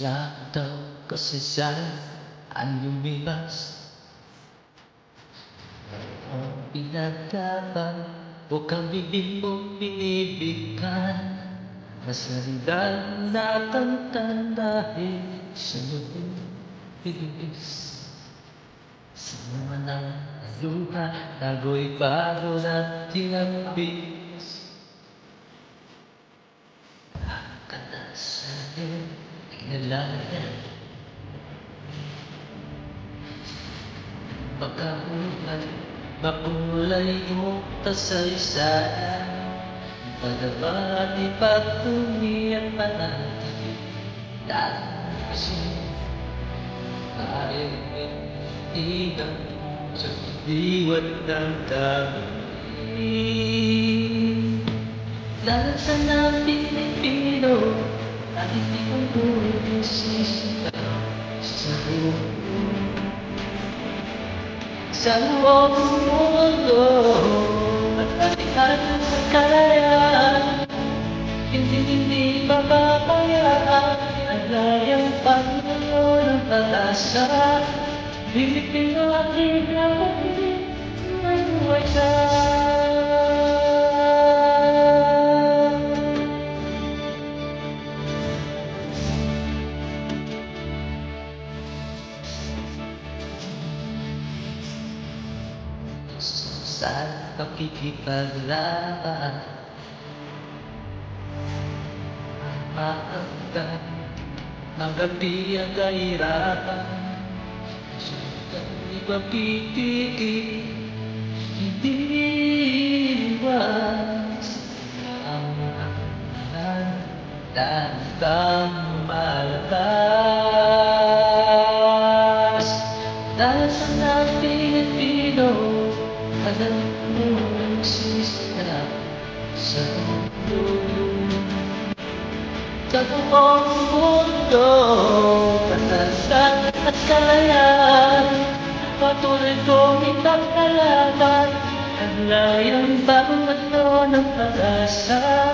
Lahat daw kasaysayan ang lumipas. Ang pinagdapan o kambibig mong binibigkan Masalidal na tantan dahil sa iyong bilis. Sa mga nang luha, tago'y bago na tinambis Ka na sa iyong kinalayan Pagkahulay, makulay mo kasaysayan Pagdapat ipagtungi ang panahon Dahil Kahit iigang sa diwan ng dami Dahil sa Ang hindi kong buhay sisigaw sa buong sa loob ng mundo At alikan sa kalayaan Hindi hindi mapapayaan Ang layang Panginoon ng pag-asa. Pilipino at Ilawi sa pakikipaglaban Ang maanggan ng gabi ang kahirapan. Sukat ipapipigil Hindi iwas Ang mga Tandang malakas Dahil sa mga Pilipino Alam mo nagsisira sa mundo Sa buong mundo Patasan at kalayaan Patuloy kong ipagkalaban Ang layang bago ng pag-asa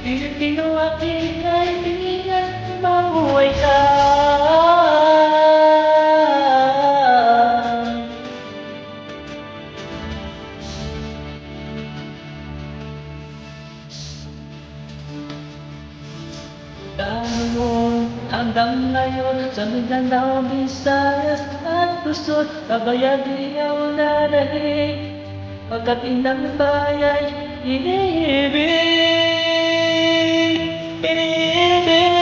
Pilipino aking kaibigan Mabuhay ka hanggang ngayon sa Mindanao, Visayas at Luzon Kabayanihan na nahig Pagkat inang bayan iniibig Iniibig.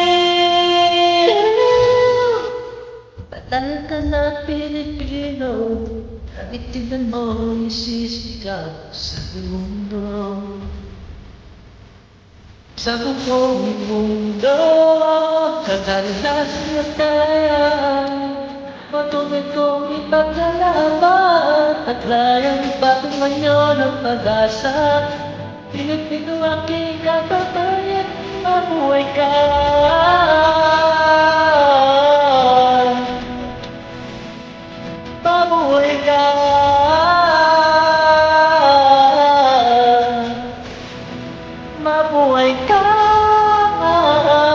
Batal ka na Pilipino Kabitinan mo isisigaw sa mundo sa buong mundo, kakalas na tayo Matuloy kong ipaglalaban At layang patungan nyo ng pag-asa Pinagpino aking kababayan, mabuhay ka Mabuhay วยกัน